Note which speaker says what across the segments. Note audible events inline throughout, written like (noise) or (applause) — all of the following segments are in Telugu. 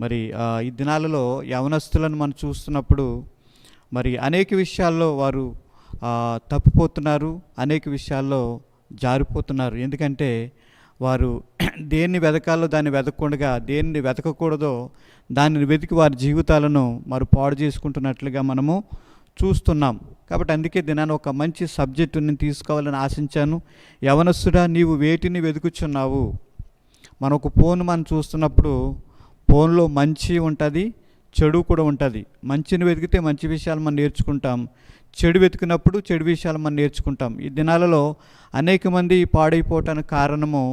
Speaker 1: మరి ఈ దినాలలో యవనస్తులను మనం చూస్తున్నప్పుడు మరి అనేక విషయాల్లో వారు తప్పిపోతున్నారు అనేక విషయాల్లో జారిపోతున్నారు. ఎందుకంటే వారు దేన్ని వెతకాలో దాన్ని వెతకకుండా దేన్ని వెతకకూడదో దానిని వెతికి వారి జీవితాలను మరి పాడు చేసుకుంటున్నట్లుగా మనము చూస్తున్నాం. కాబట్టి అందుకే దినాన్ని ఒక మంచి సబ్జెక్టు నేను తీసుకోవాలని ఆశించాను. యవనస్తుడా నీవు వేటిని వెతుకుచున్నావు మన ఒక ఫోన్ మనం చూస్తున్నప్పుడు ఫోన్లో మంచి ఉంటుంది చెడు కూడా ఉంటుంది. మంచిని వెతికితే మంచి విషయాలు మనం నేర్చుకుంటాం. చెడు వెతికినప్పుడు చెడు విషయాలు మనం నేర్చుకుంటాం. ఈ దినాలలో అనేక మంది పాడైపోవటానికి కారణము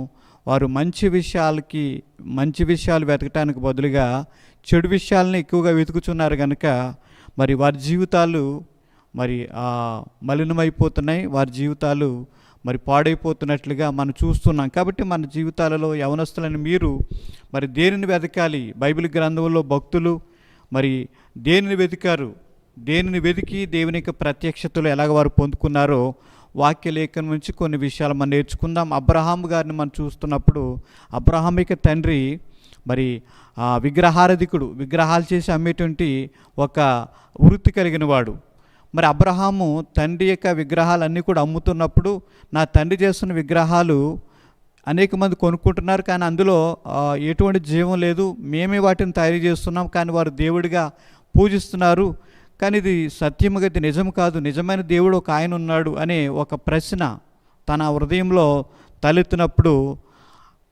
Speaker 1: వారు మంచి విషయాలకి మంచి విషయాలు వెతకటానికి బదులుగా చెడు విషయాలని ఎక్కువగా వెతుకుతున్నారు కనుక మరి వారి జీవితాలు మరి మలినమైపోతున్నాయి. వారి జీవితాలు మరి పాడైపోతున్నట్లుగా మనం చూస్తున్నాం. కాబట్టి మన జీవితాలలో యవనస్తులని మీరు మరి దేనిని వెతకాలి బైబిల్ గ్రంథంలో భక్తులు మరి దేనిని వెతికారు దేనిని వెతికి దేవుని యొక్క ప్రత్యక్షతలు ఎలాగ వారు పొందుకున్నారో వాక్యలేఖనం నుంచి కొన్ని విషయాలు మనం నేర్చుకుందాం. అబ్రహాం గారిని మనం చూస్తున్నప్పుడు అబ్రహాం యొక్క తండ్రి మరి విగ్రహారధికుడు విగ్రహాలు చేసి అమ్మేటువంటి ఒక వృత్తి కలిగిన వాడు మరి అబ్రహాము తండ్రి యొక్క విగ్రహాలన్నీ కూడా అమ్ముతున్నప్పుడు నా తండ్రి చేస్తున్న విగ్రహాలు అనేక మంది కొనుక్కుంటున్నారు కానీ అందులో ఎటువంటి జీవం లేదు. మేమే వాటిని తయారు చేస్తున్నాం కానీ వారు దేవుడిగా పూజిస్తున్నారు. కానీ ఇది సత్యముగా ఇది నిజం కాదు. నిజమైన దేవుడు ఒక ఆయన ఉన్నాడు అనే ఒక ప్రశ్న తన హృదయంలో తలెత్తినప్పుడు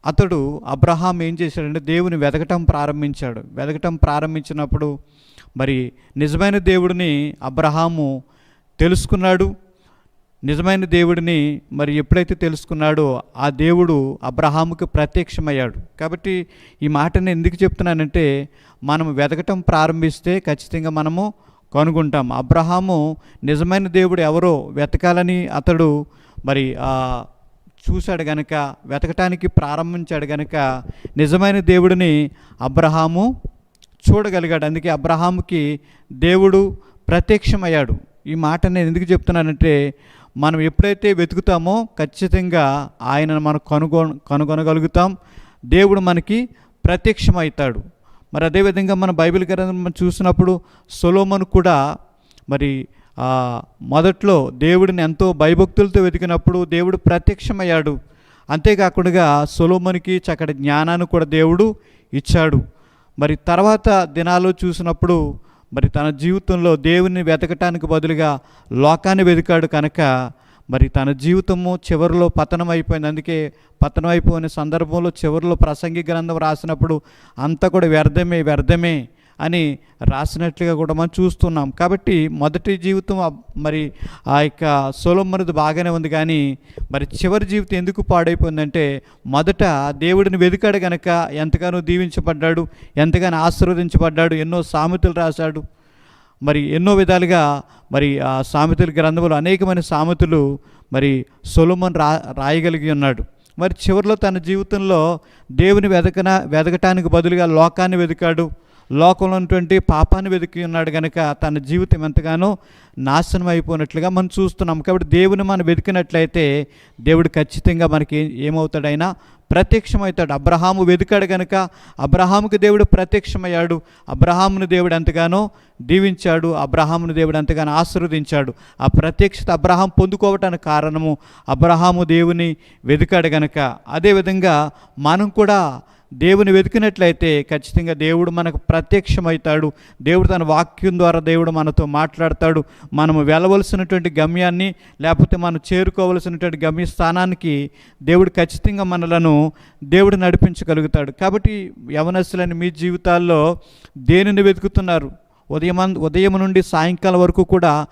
Speaker 1: అతడు అబ్రహాం ఏం చేశాడంటే దేవుని వెతకటం ప్రారంభించాడు. వెతకటం ప్రారంభించినప్పుడు మరి నిజమైన దేవుడిని అబ్రహాము తెలుసుకున్నాడు. నిజమైన దేవుడిని మరి ఎప్పుడైతే తెలుసుకున్నాడో ఆ దేవుడు అబ్రహాముకు ప్రత్యక్షమయ్యాడు. కాబట్టి ఈ మాటని ఎందుకు చెప్తున్నానంటే మనం వెతకటం ప్రారంభిస్తే ఖచ్చితంగా మనము కనుగొంటాం. అబ్రహాము నిజమైన దేవుడు ఎవరో వెతకాలని అతడు మరి చూశాడు గనక వెతకటానికి ప్రారంభించాడు గనక నిజమైన దేవుడిని అబ్రహాము చూడగలిగాడు. అందుకే అబ్రహాముకి దేవుడు ప్రత్యక్షమయ్యాడు. ఈ మాట నేను ఎందుకు చెప్తున్నానంటే మనం ఎప్పుడైతే వెతుకుతామో ఖచ్చితంగా ఆయనను మనం కనుగొ కనుగొనగలుగుతాం. దేవుడు మనకి ప్రత్యక్షమవుతాడు. మరి అదేవిధంగా మన బైబిల్ గ్రంథం మనం చూసినప్పుడు సొలోమన్ కూడా మరి మొదట్లో దేవుడిని ఎంతో భయభక్తులతో వెతికినప్పుడు దేవుడు ప్రత్యక్షమయ్యాడు. అంతేకాకుండా సొలోమన్కి చక్కటి జ్ఞానాన్ని కూడా దేవుడు ఇచ్చాడు. మరి తర్వాత దినాలు చూసినప్పుడు మరి తన జీవితంలో దేవుని వెతకటానికి బదులుగా లోకాన్ని వెతికాడు కనుక మరి తన జీవితము చివరిలో పతనం అయిపోయింది. అందుకే పతనం అయిపోయిన సందర్భంలో చివరిలో ప్రసంగి గ్రంథం రాసినప్పుడు అంతా కూడా వ్యర్థమే వ్యర్థమే అని రాసినట్లుగా కూడా మనం చూస్తున్నాం. కాబట్టి మొదటి జీవితం మరి ఆ యొక్క సోలమ్మనిది బాగానే ఉంది. కానీ మరి చివరి జీవితం ఎందుకు పాడైపోయిందంటే మొదట దేవుడిని వెతికాడు గనక ఎంతగానో దీవించబడ్డాడు ఎంతగానో ఆశీర్వదించబడ్డాడు ఎన్నో సామెతలు రాశాడు. మరి ఎన్నో విధాలుగా మరి ఆ సామెతల గ్రంథంలో అనేకమైన సామెతలు మరి సొలొమన్ రా రాయగలిగి ఉన్నాడు. మరి చివరిలో తన జీవితంలో దేవుని వెతకన వెతకటానికి బదులుగా లోకాన్ని వెతికాడు లోకంలో ఉన్నటువంటి పాపాన్ని వెతికి ఉన్నాడు కనుక తన జీవితం ఎంతగానో నాశనం అయిపోయినట్లుగా మనం చూస్తున్నాం. కాబట్టి దేవుని మనం వెతికినట్లయితే దేవుడు ఖచ్చితంగా మనకి ఏమవుతాడైనా ప్రత్యక్షమవుతాడు. అబ్రహాము వెతికాడు కనుక అబ్రహాముకి దేవుడు ప్రత్యక్షమయ్యాడు. అబ్రహామును దేవుడు ఎంతగానో దీవించాడు. అబ్రహామును దేవుడు ఎంతగానో ఆశీర్వదించాడు. ఆ ప్రత్యక్షత అబ్రహాం పొందుకోవటానికి కారణము అబ్రహాము దేవుని వెతికాడు కనుక అదేవిధంగా మనం కూడా దేవుని వెతికినట్లయితే ఖచ్చితంగా దేవుడు మనకు ప్రత్యక్షమవుతాడు. దేవుడు తన వాక్యం ద్వారా దేవుడు మనతో మాట్లాడతాడు. మనము వెళ్ళవలసినటువంటి గమ్యాన్ని లేకపోతే మనం చేరుకోవలసినటువంటి గమ్యస్థానానికి దేవుడు ఖచ్చితంగా మనలను దేవుడు నడిపించగలుగుతాడు. కాబట్టి యవనస్తులని మీ జీవితాల్లో దేనిని వెతుకుతున్నారు? ఉదయం ఉదయం నుండి సాయంకాలం వరకు కూడా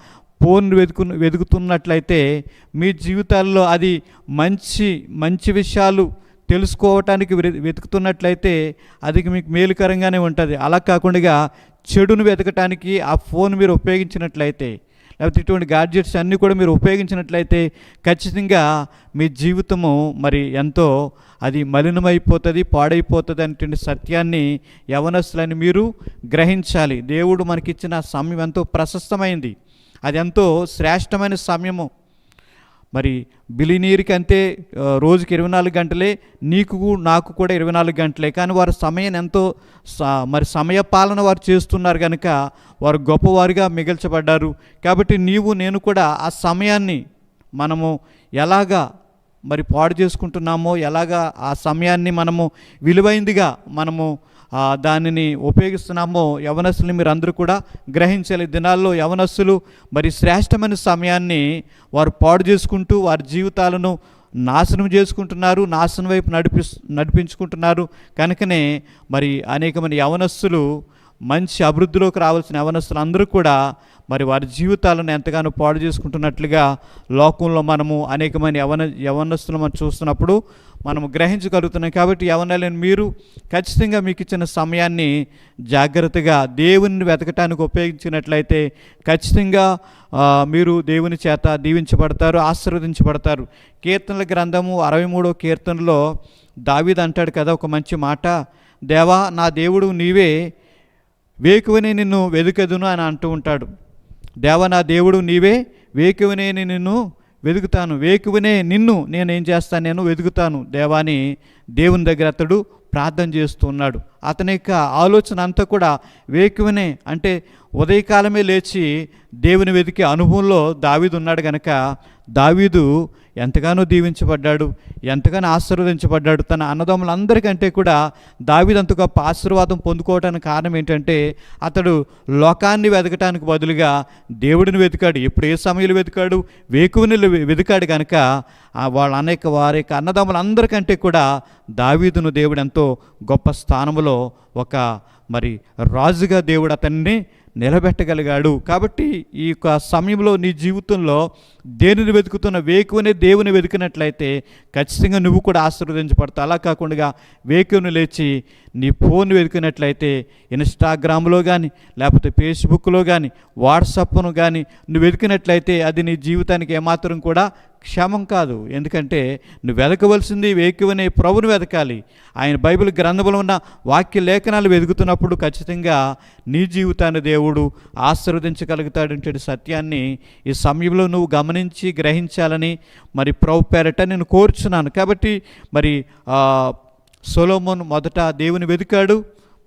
Speaker 1: ఫోన్ వెతుకు వెతుకుతున్నట్లయితే మీ జీవితాల్లో అది మంచి మంచి విషయాలు తెలుసుకోవటానికి వెతుకుతున్నట్లయితే అది మీకు మేలుకరంగానే ఉంటుంది. అలా కాకుండా చెడును వెతకటానికి ఆ ఫోన్ మీరు ఉపయోగించినట్లయితే లేకపోతే ఇటువంటి గాడ్జెట్స్ అన్నీ కూడా మీరు ఉపయోగించినట్లయితే ఖచ్చితంగా మీ జీవితము మరి ఎంతో అది మలినమైపోతుంది పాడైపోతుంది అనేటువంటి సత్యాన్ని యవనస్తులని మీరు గ్రహించాలి. దేవుడు మనకిచ్చిన సమయం ఎంతో ప్రశస్తమైంది. అది ఎంతో శ్రేష్టమైన సమయము. మరి బిలినీర్కి అంతే రోజుకి ఇరవై నాలుగు గంటలే నీకు నాకు కూడా ఇరవై నాలుగు గంటలే. కానీ వారు సమయం ఎంతో స- మరి సమయ పాలన వారు చేస్తున్నారు కనుక వారు గొప్పవారుగా మిగిల్చబడ్డారు. కాబట్టి నీవు నేను కూడా ఆ సమయాన్ని మనము ఎలాగా మరి పాడు చేసుకుంటున్నామో ఎలాగా ఆ సమయాన్ని మనము విలువైందిగా మనము దానిని ఉపయోగిస్తున్నామో యవనస్తులు మీరు అందరూ కూడా గ్రహించాలి. దినాల్లో యవనస్తులు మరి శ్రేష్టమైన సమయాన్ని వారు పాడు చేసుకుంటూ వారి జీవితాలను నాశనం చేసుకుంటున్నారు నాశనం వైపు నడిపి నడిపించుకుంటున్నారు. కనుకనే మరి అనేకమంది యవనస్తులు మంచి అభివృద్ధిలోకి రావాల్సిన యవనస్తులు అందరూ కూడా మరి వారి జీవితాలను ఎంతగానో పాడు చేసుకుంటున్నట్లుగా లోకంలో మనము అనేకమైన యవన యవనస్తులు మనం చూస్తున్నప్పుడు మనము గ్రహించగలుగుతున్నాం. కాబట్టి యవనాలని మీరు ఖచ్చితంగా మీకు ఇచ్చిన సమయాన్ని జాగ్రత్తగా దేవుని వెతకటానికి ఉపయోగించినట్లయితే ఖచ్చితంగా మీరు దేవుని చేత దీవించబడతారు ఆశీర్వదించబడతారు. కీర్తనల గ్రంథము అరవై మూడో కీర్తనలో దావీద్ అంటాడు కదా ఒక మంచి మాట. దేవా నా దేవుడు నీవే వేకువనే నిన్ను వెదుకెదును అని అంటూ ఉంటాడు. దేవ నా దేవుడు నీవే వేకువనే నిన్ను వెతుకుతాను. వేకువనే నిన్ను నేను ఏం చేస్తాను నేను వెతుకుతాను. దేవాని దేవుని దగ్గర అతడు ప్రార్థన చేస్తూ ఉన్నాడు. అతని యొక్క ఆలోచన అంతా కూడా వేకువనే అంటే ఉదయకాలమే లేచి దేవుని వెతికే అనుభవంలో దావీదు ఉన్నాడు కనుక దావీదు ఎంతగానో దీవించబడ్డాడు ఎంతగానో ఆశీర్వదించబడ్డాడు. తన అన్నదమ్ములందరికంటే కూడా దావీదు గొప్ప ఆశీర్వాదం పొందుకోవడానికి కారణం ఏంటంటే అతడు లోకాన్ని వెతకటానికి బదులుగా దేవుడిని వెతికాడు. ఎప్పుడు ఏ సమయంలో వెతికాడు? వేకువని వెతికాడు కనుక వాళ్ళ అనేక వారి యొక్క అన్నదమ్ములందరికంటే కూడా దావీదును దేవుడు ఎంతో గొప్ప స్థానంలో ఒక మరి రాజుగా దేవుడు అతన్ని నిలబెట్టగలిగాడు. కాబట్టి ఈ యొక్క సమయంలో నీ జీవితంలో దేనిని వెతుకుతున్న వేకువనే దేవుని వెతికినట్లయితే ఖచ్చితంగా నువ్వు కూడా ఆశీర్వదించబడతావు. అలా కాకుండా వేకువను లేచి నీ ఫోన్ వెతికినట్లయితే ఇన్స్టాగ్రామ్లో కానీ లేకపోతే ఫేస్బుక్లో కానీ వాట్సాప్ను కానీ నువ్వు వెతికినట్లయితే అది నీ జీవితానికి ఏమాత్రం కూడా క్షేమం కాదు. ఎందుకంటే నువ్వు వెతకవలసింది వేకువనే ప్రభుని వెతకాలి ఆయన బైబిల్ గ్రంథంలో ఉన్న వాక్య లేఖనాలు వెతుకుతున్నప్పుడు ఖచ్చితంగా నీ జీవితాన్ని దేవుడు ఆశీర్వదించగలుగుతాడంటే సత్యాన్ని ఈ సమయంలో నువ్వు గమనించి గ్రహించాలని మరి ప్రభు పేరట నేను కోరుచున్నాను. కాబట్టి మరి సొలోమోన్ మొదట దేవుని వెతికాడు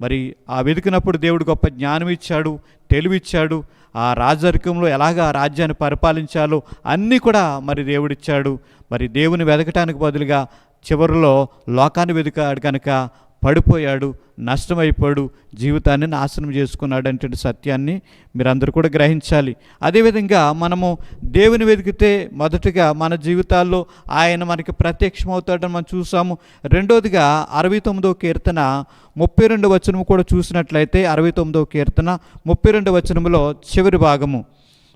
Speaker 1: మరి ఆ వెతికినప్పుడు దేవుడు గొప్ప జ్ఞానం ఇచ్చాడు తెలివిచ్చాడు. ఆ రాజరికంలో ఎలాగ ఆ రాజ్యాన్ని పరిపాలించాలో అన్నీ కూడా మరి దేవుడిచ్చాడు. మరి దేవుని వెతకటానికి బదులుగా చివరిలో లోకాన్ని వెతికాడు కనుక పడిపోయాడు నష్టమైపోయాడు జీవితాన్ని నాశనం చేసుకున్నాడు అంటే సత్యాన్ని మీరందరూ కూడా గ్రహించాలి. అదేవిధంగా మనము దేవుని వెతికితే మొదటగా మన జీవితాల్లో ఆయన మనకి ప్రత్యక్షమవుతాడని మనం చూసాము. రెండోదిగా అరవై తొమ్మిదో కీర్తన ముప్పై రెండు వచనము కూడా చూసినట్లయితే అరవై తొమ్మిదో కీర్తన ముప్పై రెండు వచనములో చివరి భాగము.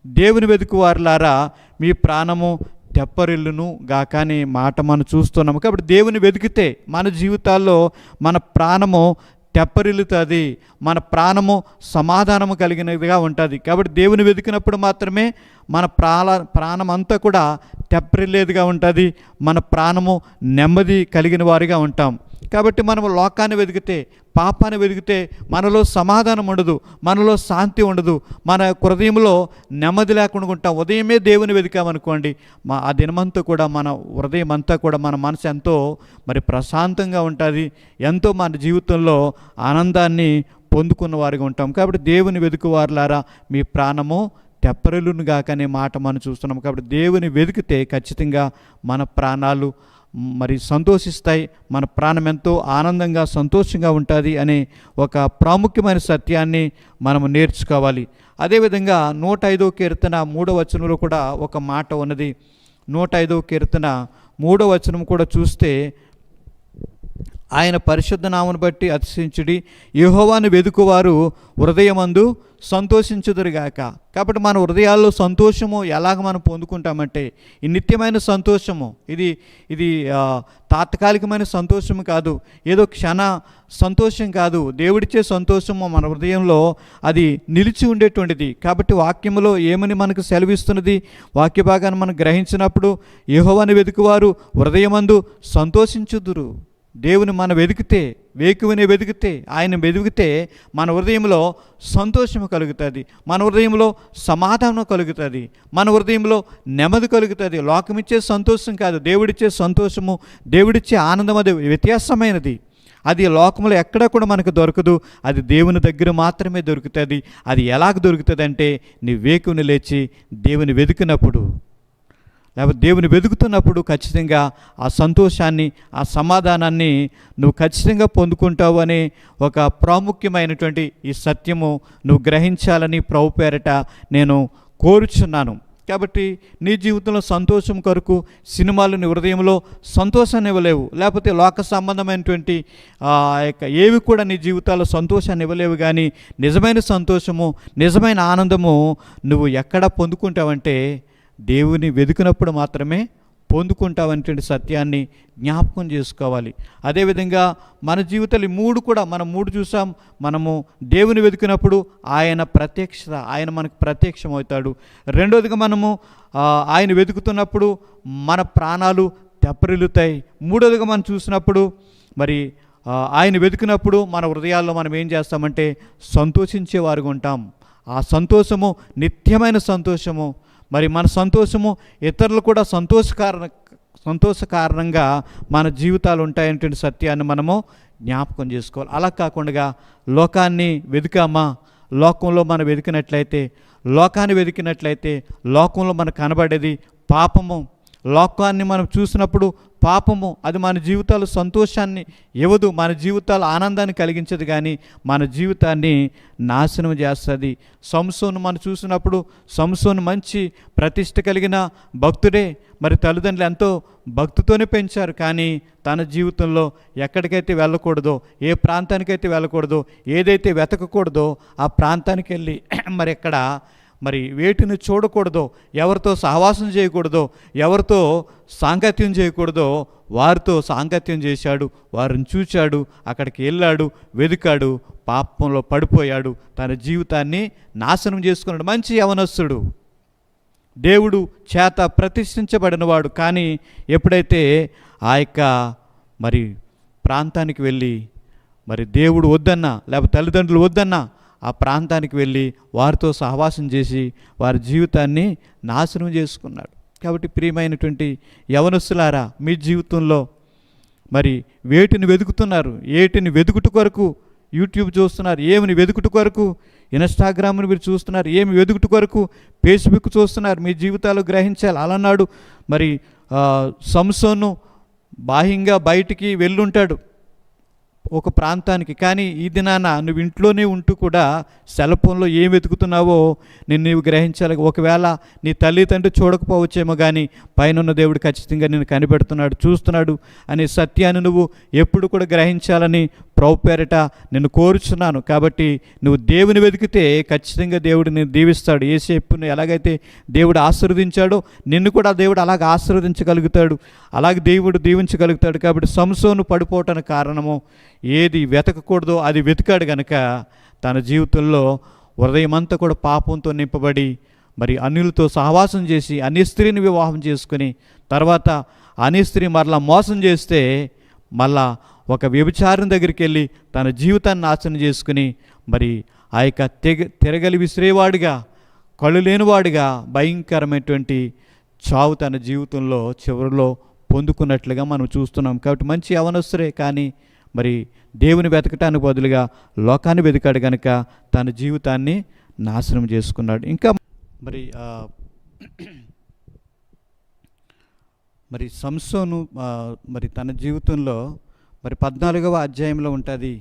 Speaker 1: దేవుని వెతుకు వారులారా మీ ప్రాణము తెప్పరిల్లును గాక అనే మాట మనం చూస్తున్నాము. కాబట్టి దేవుని వెతికితే మన జీవితాల్లో మన ప్రాణము తెప్పరిల్లుతుంది మన ప్రాణము సమాధానము కలిగినదిగా ఉంటుంది. కాబట్టి దేవుని వెతికినప్పుడు మాత్రమే మన ప్రాణ ప్రాణం అంతా కూడా తెప్పరిల్లేదిగా ఉంటుంది. మన ప్రాణము నెమ్మది కలిగిన వారిగా ఉంటాం. కాబట్టి మనము లోకాన్ని వెతికితే పాపాన్ని వెతికితే మనలో సమాధానం ఉండదు మనలో శాంతి ఉండదు. మన హృదయంలో నెమ్మది లేకుండా ఉంటాం. ఉదయమే దేవుని వెతికామనుకోండి మా ఆ దినమంతా కూడా మన హృదయం అంతా కూడా మన మనసు ఎంతో మరి ప్రశాంతంగా ఉంటుంది. ఎంతో మన జీవితంలో ఆనందాన్ని పొందుకున్న వారిగా ఉంటాం. కాబట్టి దేవుని వెతుకువారులారా మీ ప్రాణము తెప్పరలును గాకనే మాట మనం చూస్తున్నాం. కాబట్టి దేవుని వెతికితే ఖచ్చితంగా మన ప్రాణాలు మరి సంతోషిస్తాయి. మన ప్రాణం ఎంతో ఆనందంగా సంతోషంగా ఉంటుంది అనే ఒక ప్రాముఖ్యమైన సత్యాన్ని మనము నేర్చుకోవాలి. అదేవిధంగా నూట ఐదో కీర్తన మూడో వచనంలో కూడా ఒక మాట ఉన్నది. నూట ఐదో కీర్తన మూడో వచనం కూడా చూస్తే ఆయన పరిశుద్ధ నామను బట్టి అతిశించుడి యహోవాను వెదుకువారు హృదయమందు సంతోషించుదురుగాక. కాబట్టి మన హృదయాల్లో సంతోషము ఎలాగ మనం పొందుకుంటామంటే ఈ నిత్యమైన సంతోషము ఇది ఇది తాత్కాలికమైన సంతోషము కాదు ఏదో క్షణ సంతోషం కాదు. దేవుడిచ్చే సంతోషము మన హృదయంలో అది నిలిచి ఉండేటువంటిది. కాబట్టి వాక్యములో ఏమని మనకు సెలవిస్తున్నది? వాక్య భాగాన్ని మనం గ్రహించినప్పుడు యహోవాని వెతుకువారు హృదయమందు సంతోషించుదురు. దేవుని మనం వెతికితే వేకువని వెతికితే ఆయన వెతికితే మన హృదయంలో సంతోషము కలుగుతుంది. మన హృదయంలో సమాధానం కలుగుతుంది. మన హృదయంలో నెమ్మది కలుగుతుంది. లోకమిచ్చే సంతోషం కాదు దేవుడిచ్చే సంతోషము దేవుడిచ్చే ఆనందం అది వ్యత్యాసమైనది. అది లోకంలో ఎక్కడ కూడా మనకు దొరకదు. అది దేవుని దగ్గర మాత్రమే దొరుకుతుంది. అది ఎలాగ దొరుకుతుంది అంటే నీ వేకుని లేచి దేవుని వెతికినప్పుడు లేకపోతే దేవుని వెతుకుతున్నప్పుడు ఖచ్చితంగా ఆ సంతోషాన్ని ఆ సమాధానాన్ని నువ్వు ఖచ్చితంగా పొందుకుంటావు అనే ఒక ప్రాముఖ్యమైనటువంటి ఈ సత్యము నువ్వు గ్రహించాలని ప్రభు పేరట నేను కోరుచున్నాను. కాబట్టి నీ జీవితంలో సంతోషం కొరకు సినిమాలు నీ హృదయంలో సంతోషాన్ని ఇవ్వలేవు. లేకపోతే లోక సంబంధమైనటువంటి ఆ యొక్క ఏవి కూడా నీ జీవితాల్లో సంతోషాన్ని ఇవ్వలేవు కానీ నిజమైన సంతోషము నిజమైన ఆనందము నువ్వు ఎక్కడ పొందుకుంటావంటే దేవుని వెతుకున్నప్పుడు మాత్రమే పొందుకుంటామనేటువంటి సత్యాన్ని జ్ఞాపకం చేసుకోవాలి. అదేవిధంగా మన జీవితాలు మూడు కూడా మనం మూడు చూసాం. మనము దేవుని వెతికినప్పుడు ఆయన ప్రత్యక్షత ఆయన మనకు ప్రత్యక్షమవుతాడు రెండోదిగా మనము ఆయన వెతుకుతున్నప్పుడు మన ప్రాణాలు తెప్పరిల్లుతాయి మూడోదిగా మనం చూసినప్పుడు మరి ఆయన వెతికినప్పుడు మన హృదయాల్లో మనం ఏం చేస్తామంటే సంతోషించేవారుగా ఉంటాం. ఆ సంతోషము నిత్యమైన సంతోషము మరి మన సంతోషము ఇతరులు కూడా సంతోషకారణ సంతోష కారణంగా మన జీవితాలు ఉంటాయనేటువంటి సత్యాన్ని మనము జ్ఞాపకం చేసుకోవాలి. అలా కాకుండా లోకాన్ని వెతికామా లోకంలో మనం వెతికినట్లయితే లోకాన్ని వెతికినట్లయితే లోకంలో మనకు కనబడేది పాపము. లోకాన్ని మనం చూసినప్పుడు పాపము అది మన జీవితాలు సంతోషాన్ని ఇవ్వదు. మన జీవితాలు ఆనందాన్ని కలిగించదు కానీ మన జీవితాన్ని నాశనం చేస్తుంది. సంసోను మనం చూసినప్పుడు సంసోను మంచి ప్రతిష్ట కలిగిన భక్తుడే. మరి తల్లిదండ్రులు ఎంతో భక్తితోనే పెంచారు కానీ తన జీవితంలో ఎక్కడికైతే వెళ్ళకూడదో ఏ ప్రాంతానికైతే వెళ్ళకూడదో ఏదైతే వెతకకూడదో ఆ ప్రాంతానికి వెళ్ళి (clears throat) మరి ఎక్కడ మరి వేటిని చూడకూడదో ఎవరితో సహవాసం చేయకూడదో ఎవరితో సాంగత్యం చేయకూడదో వారితో సాంగత్యం చేశాడు వారిని చూచాడు అక్కడికి వెళ్ళాడు వెదికాడు పాపంలో పడిపోయాడు తన జీవితాన్ని నాశనం చేసుకున్నాడు మంచి యవనస్తుడు. దేవుడు చేత ప్రతిష్ఠించబడినవాడు కానీ ఎప్పుడైతే ఆ యొక్క మరి ప్రాంతానికి వెళ్ళి మరి దేవుడు వద్దన్నా లేకపోతే తల్లిదండ్రులు వద్దన్నా ఆ ప్రాంతానికి వెళ్ళి వారితో సహవాసం చేసి వారి జీవితాన్ని నాశనం చేసుకున్నాడు. కాబట్టి ప్రియమైనటువంటి యవనస్తులారా మీ జీవితంలో మరి వేటిని వెతుకుతున్నారు? ఏటిని వెతుకుట కొరకు యూట్యూబ్ చూస్తున్నారు? ఏమిని వెతుకుట కొరకు ఇన్స్టాగ్రామ్ని మీరు చూస్తున్నారు? ఏమి వెతుకుట కొరకు ఫేస్బుక్ చూస్తున్నారు? మీ జీవితాలు గ్రహించాలి. అలానాడు మరి సంసోను బాహ్యంగా బయటికి వెళ్ళుంటాడు. ఒక ప్రాంతానికి కానీ ఈ దినాన నువ్వు ఇంట్లోనే ఉంటూ కూడా సెల్ ఫోన్లో ఏం వెతుకుతున్నావో నేను నీవు గ్రహించాలి. ఒకవేళ నీ తల్లిదండ్రి చూడకపోవచ్చేమో కానీ పైన దేవుడు ఖచ్చితంగా నేను కనిపెడుతున్నాడు చూస్తున్నాడు అనే సత్యాన్ని నువ్వు ఎప్పుడు కూడా గ్రహించాలని ప్రభు పేరట నేను కోరుచున్నాను. కాబట్టి నువ్వు దేవుని వెతికితే ఖచ్చితంగా దేవుడు నేను దీవిస్తాడు. ఏ ఎలాగైతే దేవుడు ఆశీర్వదించాడో నిన్ను కూడా దేవుడు అలాగ ఆశీర్వదించగలుగుతాడు. అలాగే దేవుడు దీవించగలుగుతాడు. కాబట్టి సంసోను పడిపోవటానికి కారణము ఏది వెతకకూడదో అది వెతికాడు గనక తన జీవితంలో హృదయమంతా కూడా పాపంతో నింపబడి మరి అన్యులతో సహవాసం చేసి అన్ని స్త్రీని వివాహం చేసుకుని తర్వాత అన్ని స్త్రీ మరలా మోసం చేస్తే మళ్ళా ఒక వ్యభిచారం దగ్గరికి వెళ్ళి తన జీవితాన్ని నాశనం చేసుకుని మరి ఆ యొక్క తెగ తిరగలి విసిరేవాడిగా కళ్ళు లేనివాడిగా భయంకరమైనటువంటి చావు తన జీవితంలో చివరిలో పొందుకున్నట్లుగా మనం చూస్తున్నాం. కాబట్టి మంచి అవనస్తురే కానీ మరి దేవుని వెతకటానికి బదులుగా లోకాన్ని వెతికాడు కనుక తన జీవితాన్ని నాశనం చేసుకున్నాడు. ఇంకా మరి మరి సంసోను మరి తన జీవితంలో మరి పద్నాలుగవ అధ్యాయంలో ఉంటుంది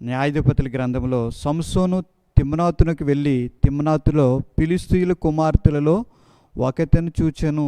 Speaker 1: న్యాయాధిపతుల గ్రంథంలో సంసోను తిమ్మనాతునికి వెళ్ళి తిమ్మనాతులో పిలిస్తీయుల కుమార్తెలలో ఒకతను చూచాను.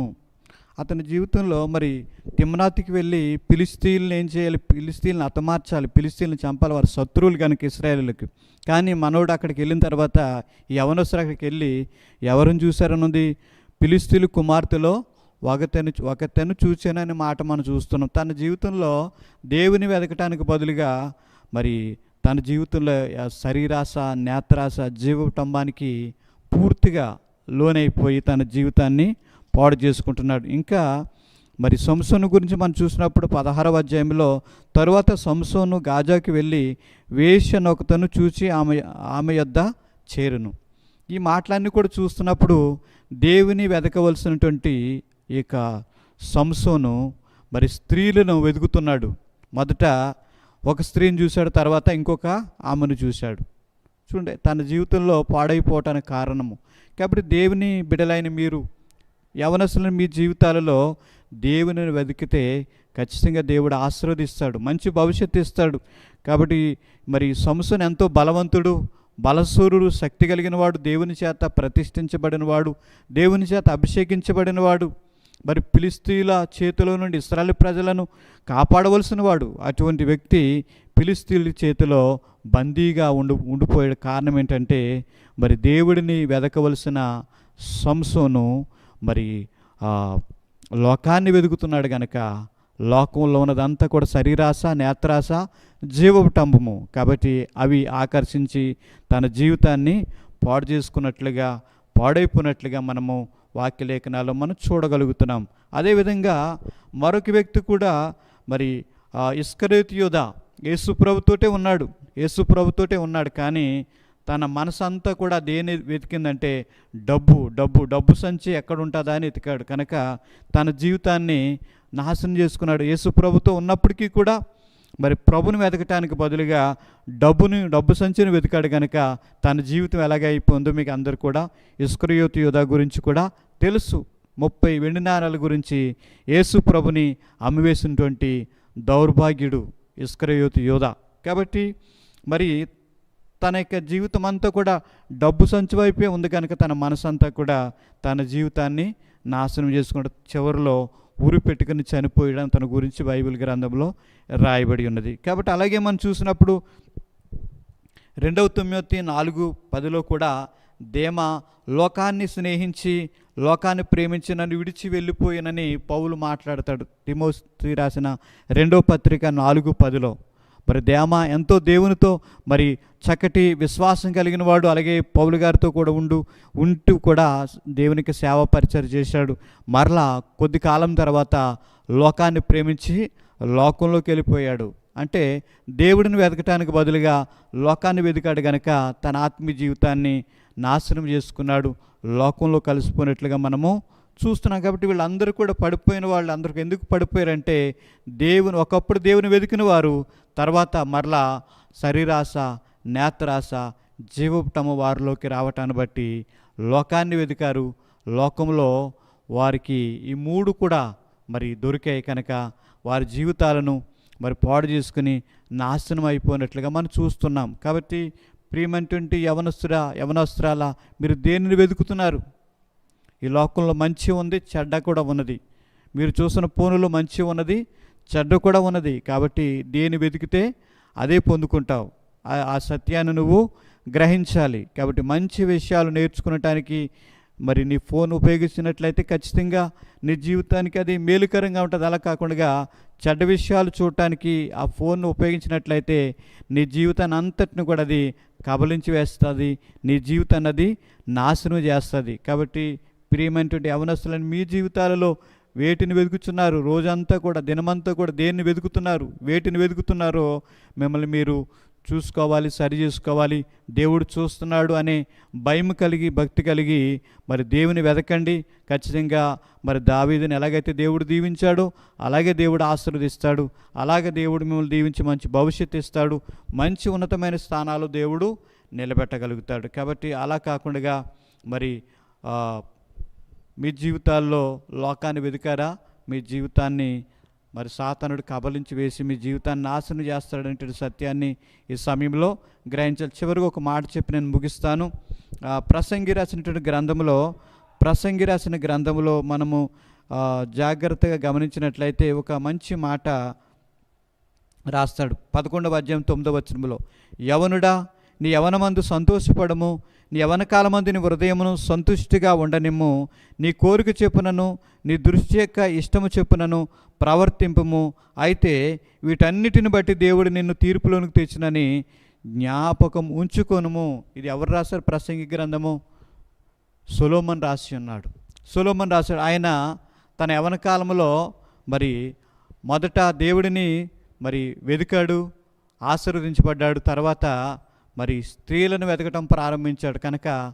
Speaker 1: అతని జీవితంలో మరి తిమ్నాతికి వెళ్ళి పిలిస్తీన్లు ఏం చేయాలి? పిలిస్తీన్లు అతమార్చాలి పిలిస్తీన్లు చంపాలి. వారి శత్రువులు కనుక ఇస్రాయేలులకు. కానీ మనోడు అక్కడికి వెళ్ళిన తర్వాత ఈ అక్కడికి వెళ్ళి ఎవరిని చూశారనుంది? పిలిస్తీయుల కుమార్తెలో ఒకతను ఒకతను చూచాననే మాట మనం చూస్తున్నాం. తన జీవితంలో దేవుని వెతకటానికి బదులుగా మరి తన జీవితంలో ఆ శరీరాశ నేత్రాశ జీవటంబానికి పూర్తిగా లోనైపోయి తన జీవితాన్ని పాడు చేసుకుంటున్నాడు. ఇంకా మరి సంసోను గురించి మనం చూసినప్పుడు పదహారవ అధ్యాయంలో తరువాత సంసోను గాజాకి వెళ్ళి వేష్య నొకతను చూచి ఆమె ఆమె యొద్ద చేరును. ఈ మాటలన్నీ కూడా చూస్తున్నప్పుడు దేవుని వెతకవలసినటువంటి ఈ యొక్క సంసోను మరి స్త్రీలను వెతుకుతున్నాడు మొదట ఒక స్త్రీని చూశాడు తర్వాత ఇంకొక ఆమెను చూశాడు. చూడండి తన జీవితంలో పాడైపోవటానికి కారణము. కాబట్టి దేవుని బిడలైన మీరు యవనస్తులను మీ జీవితాలలో దేవుని వెతికితే ఖచ్చితంగా దేవుడు ఆశీర్వదిస్తాడు మంచి భవిష్యత్తు ఇస్తాడు. కాబట్టి మరి సంసన్ ఎంతో బలవంతుడు బలసూరుడు శక్తి కలిగిన వాడు దేవుని చేత ప్రతిష్ఠించబడినవాడు దేవుని చేత అభిషేకించబడినవాడు మరి పిలిస్తీల చేతిలో నుండి ఇస్రాయల్ ప్రజలను కాపాడవలసిన వాడు అటువంటి వ్యక్తి పిలిస్తీల చేతిలో బందీగా ఉండి ఉండిపోయే కారణం ఏంటంటే మరి దేవుడిని వెదకవలసిన సంసోను మరి లోకాన్ని వెతుకుతున్నాడు గనక లోకంలో ఉన్నదంతా కూడా శరీరాశ నేత్రాశ జీవటంబము కాబట్టి అవి ఆకర్షించి తన జీవితాన్ని పాడు చేసుకున్నట్లుగా పాడైపోయినట్లుగా మనము వాక్యలేఖనాలు మనం చూడగలుగుతున్నాం. అదేవిధంగా మరొక వ్యక్తి కూడా మరి ఇస్కరేత్ యోధ యేసు ప్రభుతోటే ఉన్నాడు. యేసు ప్రభుతోటే ఉన్నాడు. కానీ తన మనసంతా కూడా దేని వెతికిందంటే డబ్బు డబ్బు డబ్బు సంచి ఎక్కడ ఉంటుందా అని వెతికాడు. కనుక తన జీవితాన్ని నాశనం చేసుకున్నాడు. యేసు ప్రభుతో ఉన్నప్పటికీ కూడా మరి ప్రభుని వెతకటానికి బదులుగా డబ్బుని డబ్బు సంచిని వెతికాడు కనుక తన జీవితం ఎలాగైపోయిందో మీకు అందరు కూడా ఇస్కరియోతు యోధ గురించి కూడా తెలుసు. ముప్పై వెండి నాణాల గురించి యేసు ప్రభుని అమ్మివేసినటువంటి దౌర్భాగ్యుడు ఇస్కరయోతు యోధ కాబట్టి మరి తన యొక్క జీవితం అంతా కూడా డబ్బు సంచి వైపే ఉంది కనుక తన మనసంతా కూడా తన జీవితాన్ని నాశనం చేసుకుంటూ చివరిలో ఊరి పెట్టుకుని చనిపోయడం తన గురించి బైబిల్ గ్రంథంలో రాయబడి ఉన్నది. కాబట్టి అలాగే మనం చూసినప్పుడు రెండవ తొమ్మిది నాలుగు పదిలో కూడా దేమ లోకాన్ని స్నేహించి లోకాన్ని ప్రేమించి నన్ను విడిచి వెళ్ళిపోయినని పౌలు మాట్లాడతాడు. తిమోస్తి రాసిన రెండవ పత్రిక నాలుగు పదిలో. మరి దేమ ఎంతో దేవునితో మరి చక్కటి విశ్వాసం కలిగిన వాడు అలాగే పౌలు గారితో కూడా ఉండు ఉంటూ కూడా దేవునికి సేవ పరిచయం చేశాడు. మరలా కొద్ది కాలం తర్వాత లోకాన్ని ప్రేమించి లోకంలోకి వెళ్ళిపోయాడు. అంటే దేవుడిని వెతకటానికి బదులుగా లోకాన్ని వెతికాడు గనక తన ఆత్మీయ జీవితాన్ని నాశనం చేసుకున్నాడు. లోకంలో కలిసిపోయినట్లుగా మనము చూస్తున్నాం కాబట్టి వీళ్ళందరూ కూడా పడిపోయిన వాళ్ళు అందరికి ఎందుకు పడిపోయారంటే దేవుని ఒకప్పుడు దేవుని వెతికిన వారు తర్వాత మరలా శరీరాశ నేత్రాశ జీవటము వారిలోకి రావటాన్ని బట్టి లోకాన్ని వెతికారు లోకంలో వారికి ఈ మూడు కూడా మరి దొరికాయి కనుక వారి జీవితాలను మరి పాడు చేసుకుని నాశనం అయిపోయినట్లుగా మనం చూస్తున్నాం. కాబట్టి ప్రియమైనటువంటి యవనస్తురా యవనస్త్రాల మీరు దేనిని వెతుకుతున్నారు? ఈ లోకంలో మంచి ఉంది చెడ్డ కూడా ఉన్నది. మీరు చూసిన ఫోనులో మంచి ఉన్నది చెడ్డ కూడా ఉన్నది. కాబట్టి దేని వెతికితే అదే పొందుకుంటావు. ఆ- సత్యాన్ని నువ్వు గ్రహించాలి. కాబట్టి మంచి విషయాలు నేర్చుకునటానికి మరి నీ ఫోన్ ఉపయోగించినట్లయితే ఖచ్చితంగా నీ జీవితానికి అది మేలుకరంగా ఉంటుంది. అలా కాకుండా చెడ్డ విషయాలు చూడటానికి ఆ ఫోన్ను ఉపయోగించినట్లయితే నీ జీవితాన్ని అంతటిని కూడా అది కబలించి వేస్తుంది. నీ జీవితాన్ని అది నాశనం చేస్తుంది. కాబట్టి ప్రియమైనటువంటి అవనస్తులను మీ జీవితాలలో వేటిని వెతుకుతున్నారు రోజంతా కూడా దినమంతా కూడా దేన్ని వెతుకుతున్నారు వేటిని వెతుకుతున్నారో మిమ్మల్ని మీరు చూసుకోవాలి సరి చేసుకోవాలి. దేవుడు చూస్తున్నాడు అనే భయం కలిగి భక్తి కలిగి మరి దేవుని వెతకండి ఖచ్చితంగా మరి దావీదుని ఎలాగైతే దేవుడు దీవించాడో అలాగే దేవుడు ఆశీర్వదిస్తాడు. అలాగే దేవుడు మిమ్మల్ని దీవించి మంచి భవిష్యత్తు ఇస్తాడు. మంచి ఉన్నతమైన స్థానాలు దేవుడు నిలబెట్టగలుగుతాడు. కాబట్టి అలా కాకుండా మరి మీ జీవితాల్లో లోకాన్ని వెతికారా మీ జీవితాన్ని మరి సాతనుడు కబలించి వేసి మీ జీవితాన్ని నాశనం చేస్తాడనే సత్యాన్ని ఈ సమయంలో గ్రహించాలి. చివరికి ఒక మాట చెప్పి నేను ముగిస్తాను. ప్రసంగి రాసినటువంటి గ్రంథంలో ప్రసంగి రాసిన గ్రంథంలో మనము జాగ్రత్తగా గమనించినట్లయితే ఒక మంచి మాట రాస్తాడు. పదకొండవ అధ్యాయం తొమ్మిదవ వచనంలో యవనుడా నీ యవనమందు సంతోషపడము. నీ యవనకాలమందు నీ హృదయమును సంతుష్టిగా ఉండనిమ్ము. నీ కోరిక చెప్పునను నీ దృష్టి యొక్క ఇష్టము చెప్పునను ప్రవర్తింపము. అయితే వీటన్నిటిని బట్టి దేవుడు నిన్ను తీర్పులోనికి తెచ్చినని జ్ఞాపకం ఉంచుకొనుము. ఇది ఎవరు రాశారు? ప్రసంగి గ్రంథము సులోమన్ రాసి ఉన్నాడు. సులోమన్ రాశాడు. ఆయన తన యవన కాలంలో మరి మొదట దేవుడిని మరి వెదికాడు ఆశీర్వదించబడ్డాడు. తర్వాత మరి స్త్రీలను వెతకటం ప్రారంభించాడు కనుక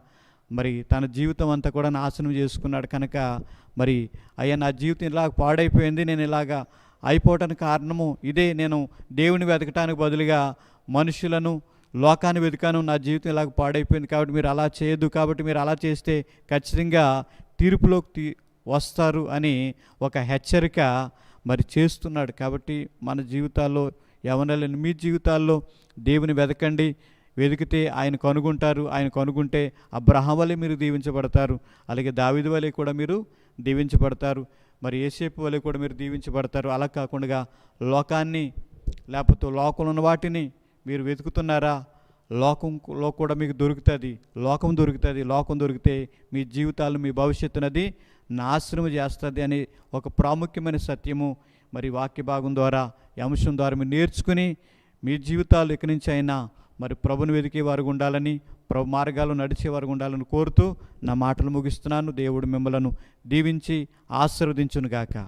Speaker 1: మరి తన జీవితం అంతా కూడా నాశనం చేసుకున్నాడు కనుక మరి అయ్యా నా జీవితం ఇలా పాడైపోయింది నేను ఇలాగా అయిపోవటానికి కారణము ఇదే. నేను దేవుని వెతకటానికి బదులుగా మనుషులను లోకాన్ని వెతికాను నా జీవితం ఇలాగ పాడైపోయింది కాబట్టి మీరు అలా చేయొద్దు కాబట్టి మీరు అలా చేస్తే ఖచ్చితంగా తీర్పులోకి తీ వస్తారు అని ఒక హెచ్చరిక మరి చేస్తున్నాడు. కాబట్టి మన జీవితాల్లో ఎవరైనా మీ జీవితాల్లో దేవుని వెతకండి. వెతికితే ఆయన కనుగొంటారు. ఆయన కనుగొంటే అబ్రహం వలె మీరు దీవించబడతారు. అలాగే దావిది వలె కూడా మీరు దీవించబడతారు. మరి ఏసేపు వలె కూడా మీరు దీవించబడతారు. అలా కాకుండా లోకాన్ని లేకపోతే లోకంలో ఉన్న వాటిని మీరు వెతుకుతున్నారా? లోకంలో కూడా మీకు దొరుకుతుంది. లోకం దొరుకుతుంది. లోకం దొరికితే మీ జీవితాలు మీ భవిష్యత్తునది నాశనం చేస్తుంది అనే ఒక ప్రాముఖ్యమైన సత్యము. మరి వాక్య భాగం ద్వారా ఈ అంశం ద్వారా మీరు నేర్చుకుని మీ జీవితాలు ఇక్కడి నుంచి అయినా మరి ప్రభుని వెతికే వారు ఉండాలని ప్రభు మార్గాలు నడిచే వారు ఉండాలని కోరుతూ నా మాటలు ముగిస్తున్నాను. దేవుడు మిమ్మలను దీవించి ఆశీర్వదించునుగాక.